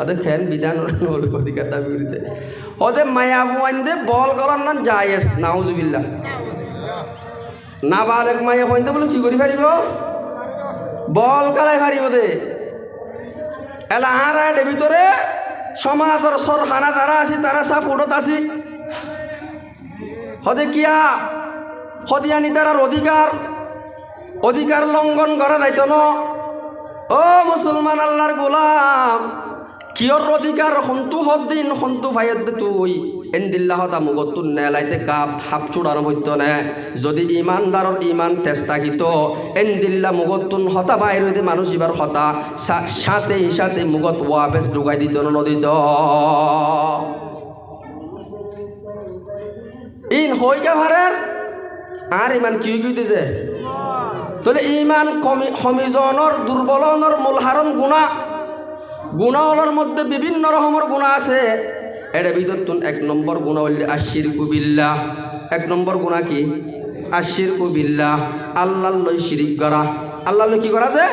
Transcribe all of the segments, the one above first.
ওদের খেন বিধান মৌলিক অধিকার দাবি করিতে। ওদের মায়া ফুয়াইন্দে বল করার নাম জায়েজ, নাউজুবিল্লাহ। না বালেক মায়া ফুয়াইন্দে বলে কি করি পারিব বল কালাই পারিব দে। এলা আর আয় ভিতরে সমাজর সর হানা তারা আছি তারা সা ফুটত আছি হদে কিয়া? হদিয়ানি তারার অধিকার। অধিকার লঙ্ঘন করা যাইত ন। ও মুসলমান আল্লাহর গোলাম কিয়র অধিকার হন্তু হদ্দিন, হন্তু ভাইয়ের তুই। এন্দিল্লাহ তামুগত তুন নেলাইতে কাপ হাপ চুড়ার হইত নে। যদি ইমানদারর ইমান তেজ থাকিত এন্দিল্লা মুগত তুন হতা বাইর হইতে মানুষ এবার হতা সাথে সাথে মুগত ওয়াবেস ঢুকাই দিত নদীত। ইন হইকা ভারের আর ইমান কি কইতেছে তাহলে ইমান কমি সমিজনের দুর্বলনের মূলহারণ গুণা গুণাওয়ালার মধ্যে বিভিন্ন রকমের গুণা আছে। এটা ভিতর তুন এক নম্বর গুণা হইলে আশির কুবিল্লা এক নম্বর গুণা কি? আশির কুবিল্লা আল্লাহ লই শিরিক করা আল্লাহ কি করা যে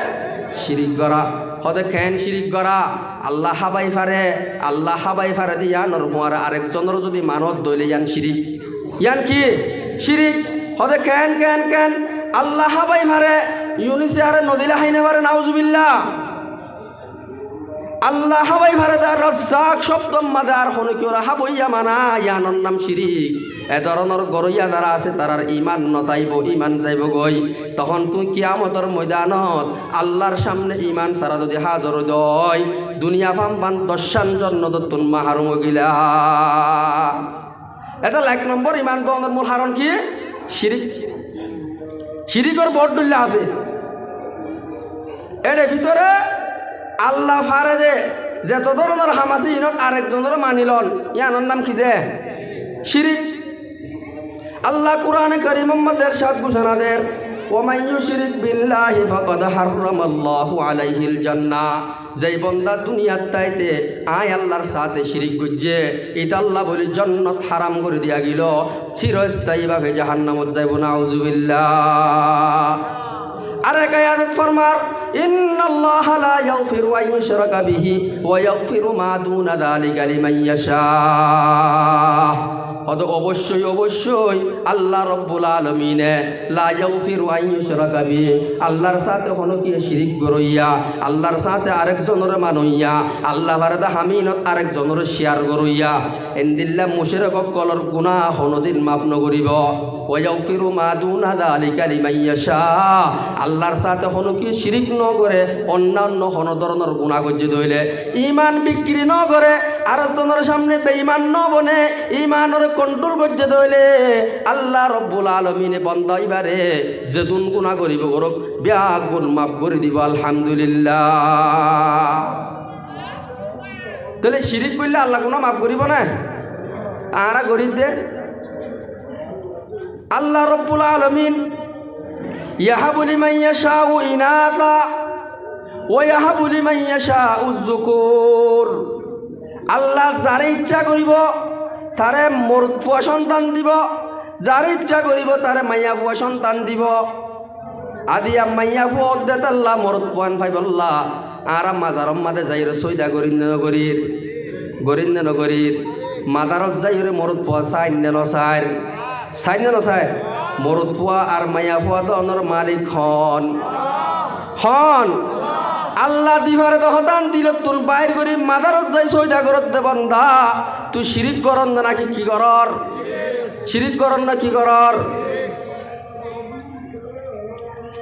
শিরিক করা হদে খেন শিরিক করা আল্লাহ হাবাই ফারে। আল্লাহ হাবাই ফারে দিয়া নরফুয়ার আরেকজনের যদি মানত দইলে ইয়ান শিরিক। ইয়ান কি? শিরিক। হদে কেন কেন কেন? আল্লাহ হাবাই ফারে। ইউনিসে আরে নদীলা হাইনে পারে নাউজুবিল্লাহ। আল্লাহ হাবাই ভারে দার রজ্জাক শব্দ মাদার হন কিওরা হাবইয়া মানা ইয়ানর নাম শিরিক। এ ধরনের গরইয়া দ্বারা আছে, তারার ইমান নতাইব ইমান যাইব গই তখন তুই কিয়ামতর ময়দানত আল্লাহর সামনে ইমান সারা যদি হাজর দয় দুনিয়া ফাম পান দশান জন্য তুন মাহারুম গিলা। এটা এক নম্বর ইমান গঙ্গের মূল হারণ কি? শিরিক। শিরিকর বরদুল্লা আছে। এর ভিতরে আল্লাহ ফারে দে যত ধরনের হাম আছে ইনত আরেকজনের মানিলন ইয়ানোর নাম কি যে? শিরিক। আল্লাহ কোরআনে করিম মোহাম্মদের সাত ঘোষণাদের ওমাই ইউশরিক বিল্লাহি ফাকাদ হারামাল্লাহু আলাইহিল জান্নাহ যেই বন্দা দুনিয়ার তাইতে আয় আল্লাহর সাথে শিরিক গুজে এটা আল্লাহ বলি জন্নত হারাম করে দিয়া গেল। চিরস্থায়ীভাবে জাহান্নামত যাইব নাউজুবিল্লাহ আরেক আয়াত ফরমার, ইন্নাল্লাহ লা ইয়াগফিরু আন ইউশরাকা বিহি ওয়া ইয়াগফিরু মা দুনা যালিকা লিমান ইয়াশা। অত অবশ্যই অবশ্যই আল্লাহ রব্বুল আলমিনে লা ইয়াগফিরু আন ইউশরাকা বিহি, আল্লাহর সাথে কোনো কি শিরিক গরইয়া, আল্লাহর সাথে আরেকজনের মানইয়া, আল্লাহ বারাদা হামিনত আরেকজনের শেয়ার গরইয়া, এন্দিল্লা মুশরিক কলর গুনাহ কোনোদিন মাপ নকরিব। মা দুনা যালিকা লিমান ইয়াশা। আল্লাহর সাথে কোনো কি শিরিক ন করে, অন্যান্য কোনো ধরনের গুণা গজ্জি ধইলে ইমান বিক্রি ন করে আর তোর সামনে বেঈমান ন বনে ইমানের কন্ট্রোল গজ্জি ধইলে আল্লাহ রব্বুল আলমিনে বন্ধ এবারে যেদুন গুণা করিব করক, ব্যাগ গুণ মাফ করে দিব, আলহামদুলিল্লাহ। তাহলে শিরিক করলে আল্লাহ কোনো মাফ করিব না? আরা গরিব দে আল্লাহ রব্বুল আলমিন, ইয়াহাবু লিমান ইয়াশাউ ইনাথা ওয়া ইয়াহাবু লিমান ইয়াশাউ যুকুর। আল্লাহ যারে ইচ্ছা করিব, তারে মরদ ফুয়া সন্তান দিব। যারে ইচ্ছা করিব, তারে মাইয়া ফুয়া সন্তান দিব। আদিয়া মাইয়া ফুয়া অদ্দেত আল্লাহ মরদ ফুয়ান ফাইবল্লাহ, আর মাজার মাদে যাইরে সৈদা গরিন্দ নগরীর গরিন্দ নগরীর মাদারত যাইরে মরদ ফুয়া সাইন ন সাইর সাইন না সাইর মরদ ফুয়া আর মায়া ফুয়া দনের মালিক হন। হন। আল্লাহ দিবারে দহদান দিল তুল বাইর করি মাদারত যাই সৈদা করত দেবন দা তুই শিরিক করন নাকি কি করর শিরিক করন না কি করর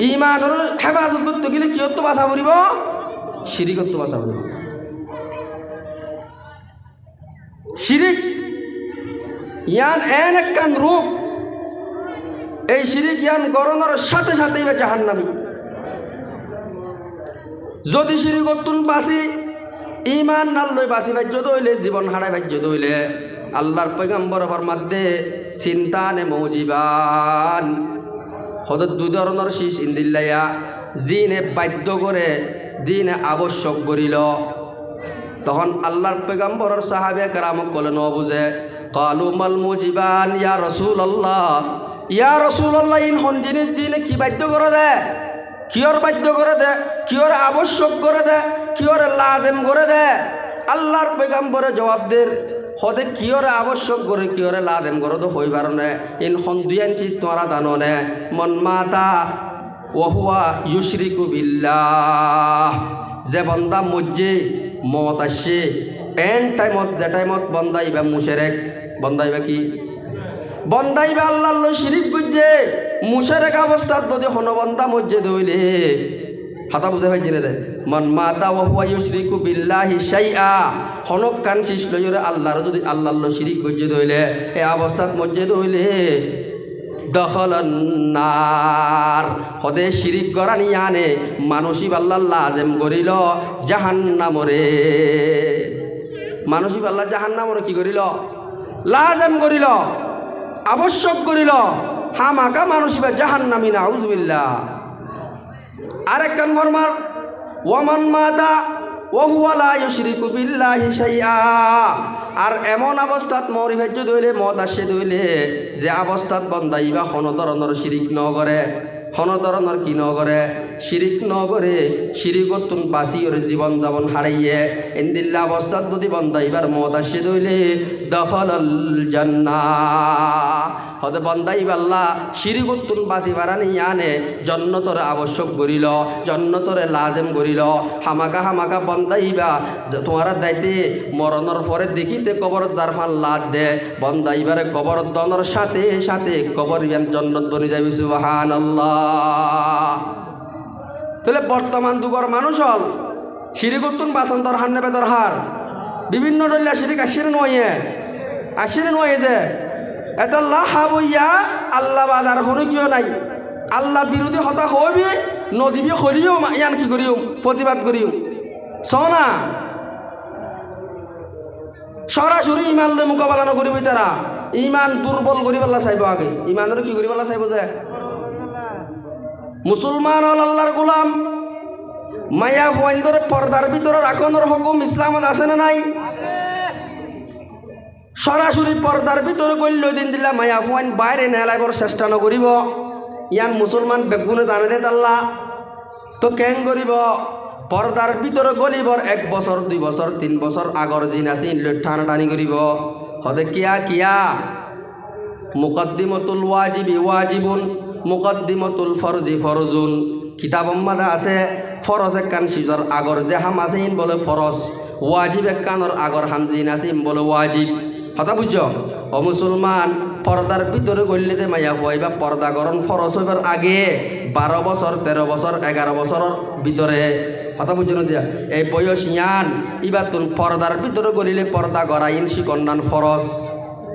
ইমানের হেফাজত করতে গেলে কি হতো বাধা পড়িব? শিরিকত্ব বাধা পড়িব। শিরিক, ইয়ান এন একখান রূপ। এই শিরিক ইয়ান গরনের সাথে সাথেই বা জাহান্নামি। যদি শিরিকতুন বাসি ইমান নাল্লই বাঁচি বাজ্য দইলে জীবন হারাই বাজ্য দইলে আল্লাহর পৈগম্বর মধ্যে চিন্তা নে মৌজিবান। হদ দু ধরনের শীষ ইন্দিল্লাইয়া জিনে বাধ্য করে দিনে আবশ্যক করিল। তখন আল্লাহর পেগম্বরের সাহাবে কেরাম কলে ন বুঝে, কালু মাল মুজিবান, ইয়া রসুল আল্লাহ ইয়া রসুল আল্লাহ ইন হন জিনিস জিনে কি বাধ্য করে দে? কিয়র বাধ্য করে দে? কিয়র আবশ্যক করে দে? কিয়র লাজেম করে দে? আল্লাহর পেগম্বরে জবাব দের হদে কিয়রে আবশ্যক করে কিয়রে লাজেম করে তো হই পারনে ইন হন দুয়ান চিজ তোরা জানো নে। মন মাতা ওহুয়া ইউশরিকু বিল্লাহ। যে বন্দা মজ্জে মত আসছে, এন টাইমত, যে টাইমত বন্দাইবা মুশেরেক। বন্দাইবা কি? বন্দাইবা আল্লাহ শিরিক বুঝছে। মুশেরেক অবস্থাত যদি হনবন্দা মজ্জে দইলে। হাতা বুঝে ভাই জেনে দে। মন মাতা ও হুয়া ইউশরিকু বিল্লাহি শাইআ। হনক কান শিশ লইরে আল্লাহর যদি আল্লাহর লই শিরিক বুঝছে দইলে এই অবস্থাত মজ্জে দইলে দখলন্নার হদে শিরিক গরানি আনে মানসী আল্লাহ লাজেম করিল জাহান্নামরে। মানসী আল্লাহ জাহান্নামরে কি করিল? লাজেম করিল, আবশ্যক করিল। হামাকা মানসী বা জাহান্নামি না উজবিল্লা আরেক কান ফরমার, ওয়ামান মাদা আর এমন অবস্থাত মরি ভাজ্য দইলে, মদ আসে দইলে, যে অবস্থাত বন্দাইবা কোনো ধরনের শিরিক ন করে হন ধরনের কি ন করে শিরিক ন করে শিরিকতুন বাসি ওর জীবন যাপন হারাইয়ে ইন্দিল্লা অবস্থাত যদি বন্দাইবার মদ আসে দইলে দখল জান্না। হতে বন্দাই বাল্লা শিরিগুত্তুন বাসি বারানি আনে জন্নতরে আবশ্যক করিল জন্নতরে লাজেম করিল হামাকা হামাকা বন্দাইবা তোমার দাইতে মরণর পরে দেখিতে কবর যার ফান লাদ দে। বন্দাইবারে কবর দনর সাথে সাথে কবর ইয়ান জন্নত বনি যাবি সুবাহান তাহলে বর্তমান যুগর মানুষ হল শিরিগুত্তুন বাসন্তর হান্নে বেতর হার। বিভিন্ন ডলিয়া শিরিক আসির নয় আসির নয় যে এটা লাভ হইয়া আল্লাহ বাদার কোনো কিয় নাই? আল্লাহ বিরোধী হতা হবি নদীবি করিও ইয়ান কি করিও প্রতিবাদ করিও সনা সরাসরি ইমান মোকাবিলা নকৰিবি তারা। ইমান দুর্বল কৰি পেলা চাইব আগে। ইমানৰ কি কৰি পেলা চাইব যে? মুছলমান হল আল্লাহর গোলাম। মায়া ফোয়াইন্দরে পর্দার ভিতরে রাখনের হুকুম ইসলামত আছে না নাই? সরাসরি পর্দার ভিতরে গল্য দিন দিলা মায়া ফুয়াইন বাইরে নেলাইবার চেষ্টা নকরিব ইয়ান মুসলমান বেগুনে দানে দে তাল্লা। তো কেং করিব? পর্দার ভিতরে গলিবর এক বছর, দুই বছর, তিন বছর আগর জিন আছে টানা টানি করিব। হদে কিয়া কিয়া? মুকদ্দিমতুল ওয়াজিবি, ওয়াজিবুন। মুকদ্দিমতুল ফরজি ফরজুন। কিতাব মাদা আছে, ফরজ একান সিজর আগর যে হাম আছে ইন বলে ফরজ, ওয়াজিব একানোর আগর হাম জিন আছে ইন বলে ওয়াজিব। হতা বুঝছ? ও মুসলমান, পর্দার ভিতরে গলিতে মাইয়া ফুয়াইবা, পর্দা গরম ফরজ হইবার আগে বারো বছর, তেরো বছর, এগারো বছরের ভিতরে। কথা বুঝছ না যে এই বয়স ইয়ান ইবার তুন পর্দার ভিতরে গলিলে পর্দা গড়া ইনসি কন্যান ফরজ।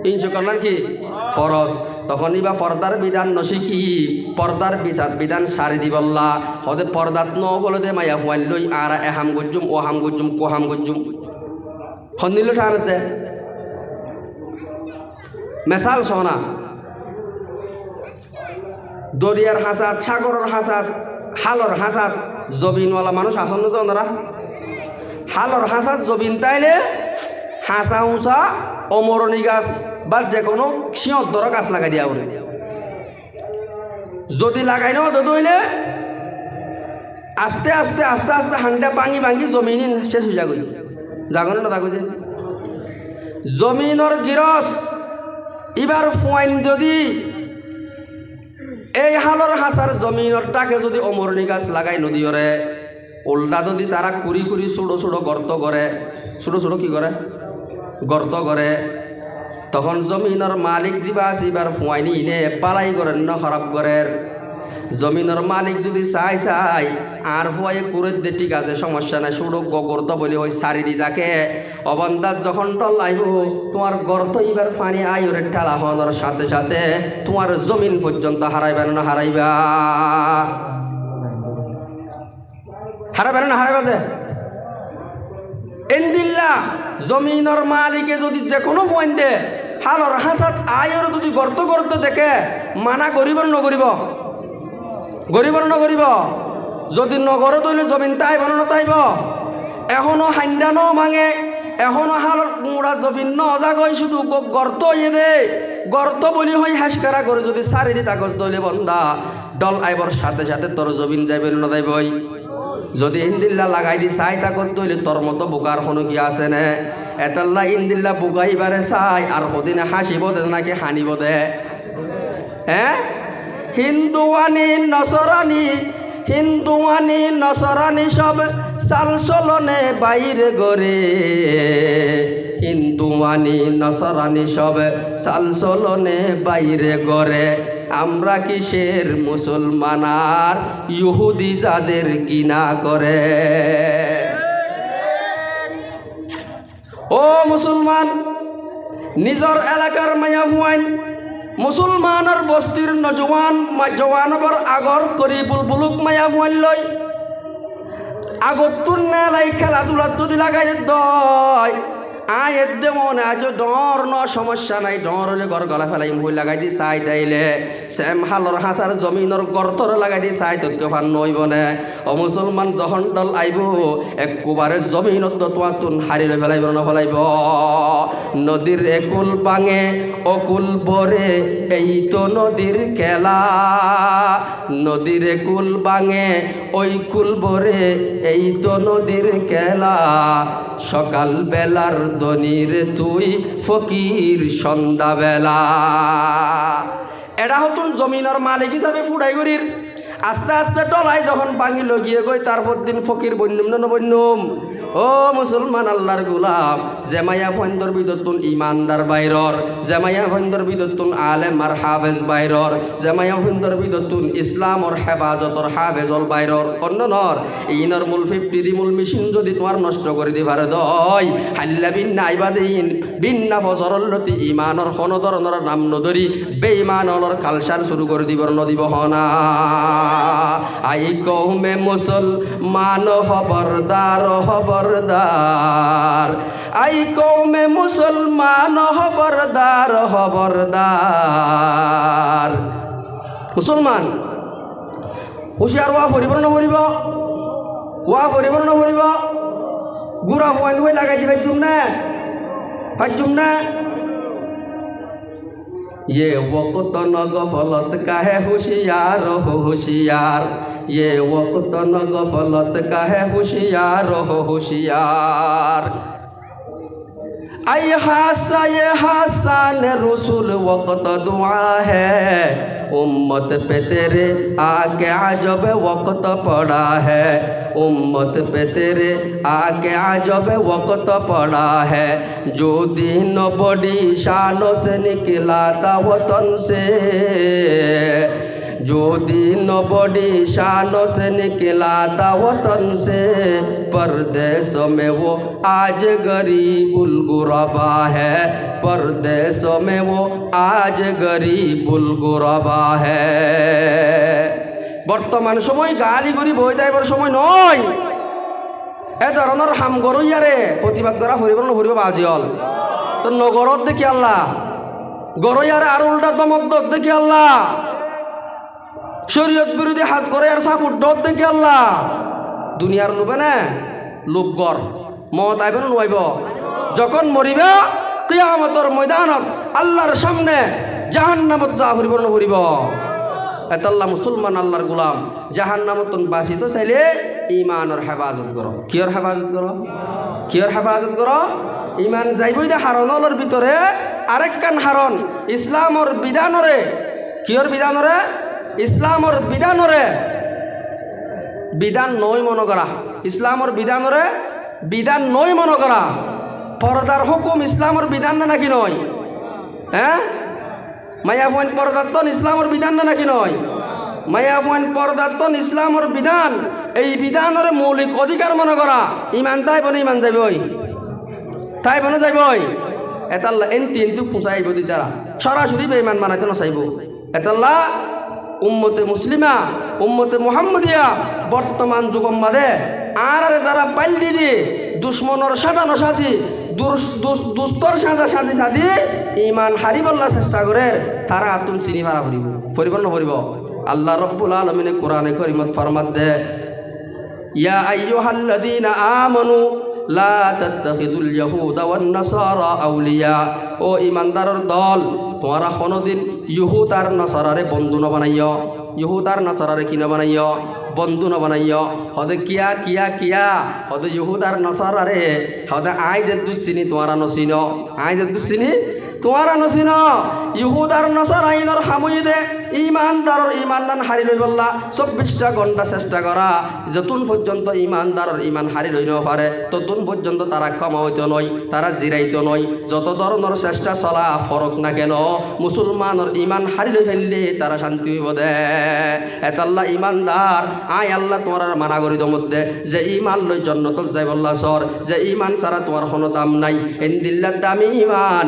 ইনসি কন্যান কি? ফরজ। তখন ইবা পর্দার বিধান নশিকি পর্দার বিধান সারি দিবল্লা হদে পর্দাত ন দে মাইয়া ফুয়াইল লই, আর এহাম গুজুম ও হাম গুজুম কো হাম গুজুম হন্দিল ঠানতে মেসাল সোনা দরিয়ার হাসাত সাগরের হাসাত হালর হাসাত জবিনওয়ালা মানুষ আসন্ন জনরা হালর হাসাত জবিন তাইলে হাসা উঁচা অমরণী গাছ। বা যে কোনো সিঁহর দর গাছ লাগাই দিয়া বলে যদি লাগাই নাও দইলে আস্তে আস্তে আস্তে আস্তে হান্ডা ভাঙি ভাঙি জমিন শেষ হয়ে যাগই জাগনে না তাকো যে। জমিনের গিরস এবার ফুয়াইন যদি, এই হালর হাসার জমিনের টাকে যদি অমরণী গাছ লাগাই নদীরে উল্টা যদি তারা কুড়ি কুড়ি ছোটো ছোটো গর্ত করে, ছোটো ছোটো কি করে? গর্ত করে তখন জমিনের মালিক যিবা আছে এবার ফুয়াইনি ইনে পালাই করেন না খারাপ করেন। জমিনের মালিক যদি চাই চাই, আর ফুয়াই করে দে, ঠিক আছে, সমস্যা নাই, শুধু গর্ত বলি ওই সারি দি তাকে অবন্দাজ যখন টল আইব তোমার গর্ত এবার পানি আইরে ঠেলা হওয়ার সাথে সাথে তোমার জমিন পর্যন্ত হারাইবে না হারাইবা। হারাবে না, হারাইবা যে? এন্দিল্লা, জমিনের মালিকে যদি যে কোনো পয়েন্টে হালর হাসাত আয়র যদি গর্ত গর্ত দেখে, মানা করিব না নকরিব গরিব না নকরিব যদি নগর তৈলে জমিন তাইব না তাইব এখনও হাইন্দা ন ভাঙে এখনও হাল মুড়া জমিন ন অজাগই শুধু গর্ত ইয়ে দে। গর্ত বলি হই হাসকারা করে যদি শারীরিক কাগজ দইলে বন্ধা ডল আইবর সাথে সাথে তোর জমিন যাইবে না যাইবই যদি ইন্দিল্লা লাগাই দি চাই তাকত তৈলে তোর মতো বোকার কোনো কি আছে নে? এতাল্লা ইন্দিল্লা বুকাইবারে চাই আর সদিনে হাসিব দে, নাকি হানিব দে? হ্যাঁ হিন্দুয়ানি নসরানি হিন্দুয়ানি নসরানি সব চাল চলনে বাইরে গরে হিন্দুয়ানি নসরানি সব চাল চলনে বাইরে গরে আমরা কিসের মুসলমান আর ইহুদি যাদের গিনা করে? ও মুসলমান, নিজর এলাকার মায়া হুয়াইন, মুসলমানের বস্তির নজওয়ান, জওয়ানবর আগর করি বুলবুলুক মায়া হুয়াইন লই আগত তুন লাই খেলাধুলা যদি লাগাই দয়। আয় এদ্দে মনে আজ ডর ন সমস্যা নাই, ডর হলে ঘর গলা ফেলাই মুই লাগাই দি চাই তাইলে। শ্যাম হালর হাসার জমিনর গর্তর লাগাই দি চাই তৈক্য ফান নইব নে। ও মুসলমান যখন দল আইব একবারে জমিনত তোমার তুন হারিলে ফেলাইব না ফেলাইব নদীর একুল বাঙে, অকুল বরে, এই তো নদীর খেলা। নদীর কুল বাঙে ওই কুল বরে, এই তো নদীর খেলা। সকাল বেলার দনির তুই ফকির সন্ধ্যাবেলা। এরা হতুন জমিনের মালিক হিসাবে ফুডাইগুড়ির আস্তে আস্তে ডলাই যখন বাঙিল গিয়ে গই তারপর দিন ফকির বন্যম না বন্যম। ও মুসলমান আল্লাহর গুলাম, জেমাইয়া ফন্দর বিদতুন ইমানদার বাইরর, জেমাইয়া ফন্দর বিদতুন আলেম আর হাফেজ বাইরর, জেমাইয়া ফন্দর বিদতুন ইসলামর হেফাজতর হাফেজল বাইরর। অন্য নর, ইনর মূল ফিফটি দি মূল মেশিন যদি তোমার নষ্ট করে দি পারে দয়, হাল্লা বিন্না আইবাদিন বিন্না ফজরল্লতি ইমানর হন ধরনের নাম নদরি বেইমানর খালসার শুরু করে দিব নদীব হনা আই কৌমে মুসলমান হবরদার হবরদার আই কৌমে মুসলমান হবরদার হবরদার মুসলমান হুঁশিয়ার ওয়া ভরিব না ভরিব ওয়া ভরিব না ভরিব গুড়া হওয়ান হয়ে লাগাই দিবে চুম না ফাজুম না ये वक्त न गफलत काहे होशियार हो होशियार ये वक्त न गफलत काहे होशियार हो होशियार आई हासा ये हासान रसूल वक्त दुआ है उम्मत पे तेरे आगे आजब वक्त पड़ा है उम्मत पे तेरे आगे आजब वक्त पड़ा है जो दिन बड़ी शानों से निकला था वतन से जो दिन बड़ी शानों से निकला था वतन से परदेशों में वो आज गरीबुल गुरबा है परदेशों में वो आज गरीबुल गुरबा है বর্তমান সময় গালি গরি বই যাইবার সময় নয় এ ধরনের হাম গরইয়ারে প্রতিবাদ করা ফুরিব না ফুরিব বাজি হল তো নগরত দেখি আল্লাহ গরইয়ারে আর উল্টা দমক দত দেখি আল্লাহ শরীয়ত বিরোধী হাত করে আর সাফুট দত দেখি আল্লাহ? দুনিয়ার লোবে না? লোকগর মত আইব না নোয়াইব যখন মরিবে, কিয়ামতর ময়দানত আল্লাহর সামনে জাহান্নামত যা ফুরিব ফুরিব এতাল্লাহ মুসলমান, আল্লাহর গোলাম। জাহান নামতন বাঁচিত চাইলে ইমানের হেফাজত করো। কিয়র হেফাজত করো? কিয়র হেফাজত করো? ইমান যাইবই দে হারণর ভিতরে আরেকখান হারণ। ইসলামর বিধানরে, কিয়র বিধানরে? ইসলামর বিধানরে বিধান নই মনে করা। ইসলামর বিধানরে বিধান নই মনে করা। পর্দার হুকুম ইসলামর বিধান না নাকি নয়? হ্যাঁ? মায়া পয়েন পরদার্তন ইসলামর বিধান না নাকি নয়? মায়া পয়েন পরদার্তন ইসলামর বিধান। এই বিধানের মৌলিক অধিকার মনে করা। ইমান তাই বনে ইমান যাইব তাই বনে যাইব এতাল্লা এনতি এনতি খুঁচাইব দিতারা। সরাসরি বেঈমান মানাইতে নচাইব। এতাল্লা উম্মতে মুসলিমা, উম্মতে মুহাম্মদিয়া, বর্তমান যুগম বাদে আর আর যারা পাইল দিদি দুশ্মনের সাজানো সাজি দুস- দুস- দুস্তর সাজা সাজি সাজি ইমান হারিবল্লা চেষ্টা করে, তারা আতুন চিনি মারা ফুরিব ফুরিব না ফুরিব আল্লাহ রব্বুল আলমিনে কোরআনে করিমত ফরমাত দে ইয়া আইয়ুহাল্লাযীনা আমানু লা তাত্তাখিদুল ইয়াহুদা ওয়ান নাসারা আউলিয়া। ও ইমানদারের দল, তোমরা কোনোদিন ইহুদ আর নাসারারে বন্ধু না বানাইও ইহুদ আর নাসারারে কি ন বানাইও বন্ধু ন বানাইও হদে কিয়া কিয়া কিয়া। হদে ইহুদ আর নাসারারে। হদে আই যে দু চিনি তোমারা নচিন। আই যে দু চিনি তোমরা নচিন ইহুদ আর নাসার আইনের সাময়ী দে ইমানদারর ইমানদান হারি লই বললা চব্বিশটা ঘণ্টা চেষ্টা করা, যতন পর্যন্ত ইমানদারর ইমান হারি লই ন পারে, ততন পর্যন্ত তারা ক্ষমা হইতে নয়, তারা জিরাইতে নয়। যত ধরনের চেষ্টা চলা ফরক না কেন, মুসলমানের ইমান হারি লই ফেললে তারা শান্তি হইব দে। এতাল্লা ইমানদার আই আল্লাহ তোমার মানা করি মধ্যে। যে ইমান লই জন্নত যাই বললা সর, যে ইমান ছাড়া তোমার কোনো দাম নাই। এন্দিল্লার দামি ইমান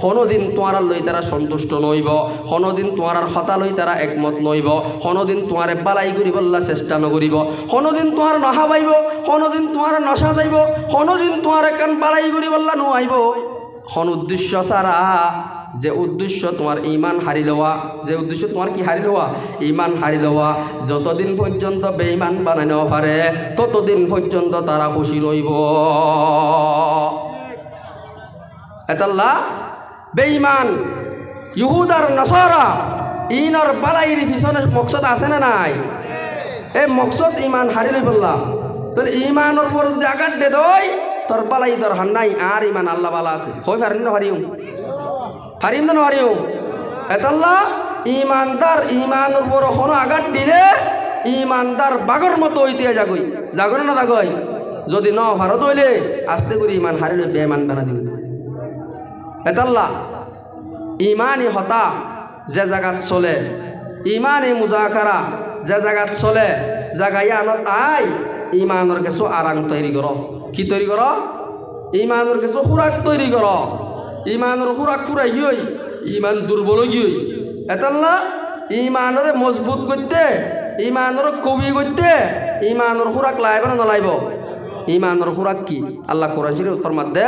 কোনোদিন তোমার লই তারা সন্তুষ্ট নইব। কোনোদিন তোমার হতা লই তারা একমত নইব। কোনোদিন তোমার বালাই করিবল্লা চেষ্টা নকরিব। কোনোদিন তোমার নহা পাইব কোনোদিন তোমার নশা যাইব। কোনোদিন তোমার একান বালাই করিবল্লা নোয়াইব। কোন উদ্দেশ্য ছাড়া যে উদ্দেশ্য তোমার ইমান হারি লওয়া, যে উদ্দেশ্য তোমার কি হারি লওয়া? ইমান হারি লওয়া। যতদিন পর্যন্ত বেঈমান বানাই নেওয়া পারে, ততদিন পর্যন্ত তারা খুশি রইব এতাল্লা? বেঈমান ইহুদার নসরা, ইনর বালাইর পিছনে মকসদ আছে না নাই? এই মকসদ ইমান হারি লই বললাম তোর ইমানের উপর যদি আঘাত দে দই, তোর বালাই দরকার নাই, আর ইমান আল্লাহ বালা আছে। হই পারিম না পারিম পারিম না পারিম এতাল্লা ইমানদার ইমানের উপর কোনো আঘাত দিলে ইমানদার বাগর মতো হইতে যাগই। জাগর না জাগই যদি ন ভারত হইলে আস্তে করে ইমান হারিলে বেমান বানা দিবে। এতাল্লা ইমানই হতা, যে জায়গাত চলে। ইমানই মুজাকারা, যে জায়গাত চলে। জায়গায় আনত, আই ইমানের কিছু আরাম তৈরি কর কি তৈরি কর ইমানের কিছু খুরাক তৈরি কর ইমানের খুরাক ফুরাই গিয়ে ইমান দুর্বল গিয়ে এতাল্লা ইমানরে মজবুত করতে ইমানের কবি করতে ইমানের খুরাক লাইব না নলাইব? ইমানের খুরাক কি? আল্লাহ কোরআন শরীফ ফরমাত দে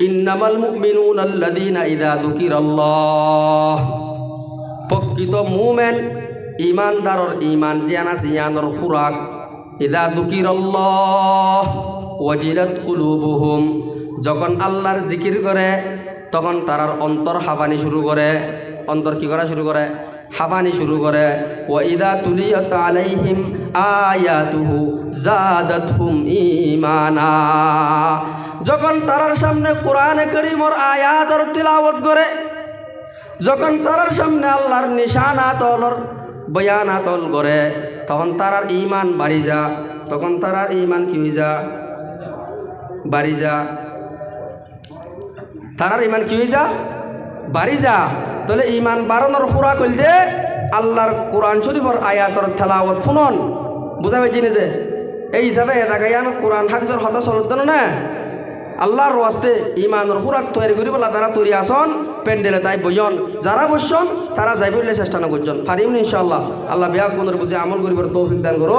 ইন্নামাল মুমিনুন আল্লাযীনা ইযা যুকিরাল্লাহ। প্রকৃত মুমেন ইমানদারর ইমান জিয়ানা জিয়ানর খুরাক ইদা যুকিরাল্লাহ, ওয়াজিলাত কুলুবুহুম। যখন আল্লাহর জিকির করে, তখন তারার অন্তর হাফানি শুরু করে। অন্তর কি করা শুরু করে? হাফানি শুরু করে। ওয়া ইদা তুলিয়াত আলাইহিম আয়াতুহু জাদাতহুম ঈমানা। যখন তারার সামনে কোরআনে করিমর আয়াতর তিলাওয়াত করে, যখন তারার সামনে আল্লাহর নিশানাত অলর বয়ানাত অল করে, তখন তারার ইমান বাড়ি যা, তখন তারার ইমান কি হয়ে যা? বাড়ি যা। তারার ইমান কি হয়ে যা? বাড়ি যা। তাহলে ইমান বাড়ানোর কইল যে, আল্লাহর কোরআন শরীফর আয়াতর থেলাওয়াত ফুনন বুঝাবে জিনে যে এই হিসাবে এটা গাইয়ান কোরআন হাদিসের হতা চলত না। আল্লাহর ওয়াস্তে ইমানের খুরাক তৈরি করি বলা তারা তৈরি আসন, প্যান্ডেলে তাই বইয়ন, যারা বসছেন তারা যাই বললে চেষ্টা না করছেন ফারিম ইনশাআল্লাহ। আল্লাহ বিয়া কোন বুঝে আমল করিবার তৌফিক দান করো